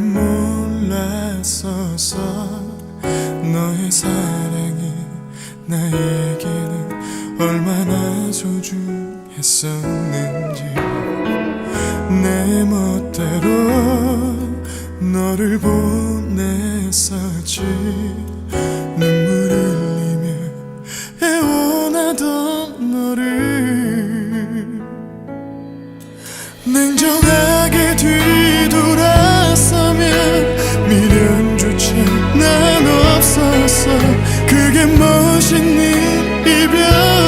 몰랐어서 너의 사랑이 나에게는 얼마나 소중했었는지. 내 멋대로 너를 보냈었지. 눈물 흘리며 애원하던 너를 냉정하게 뒤돌아 一遍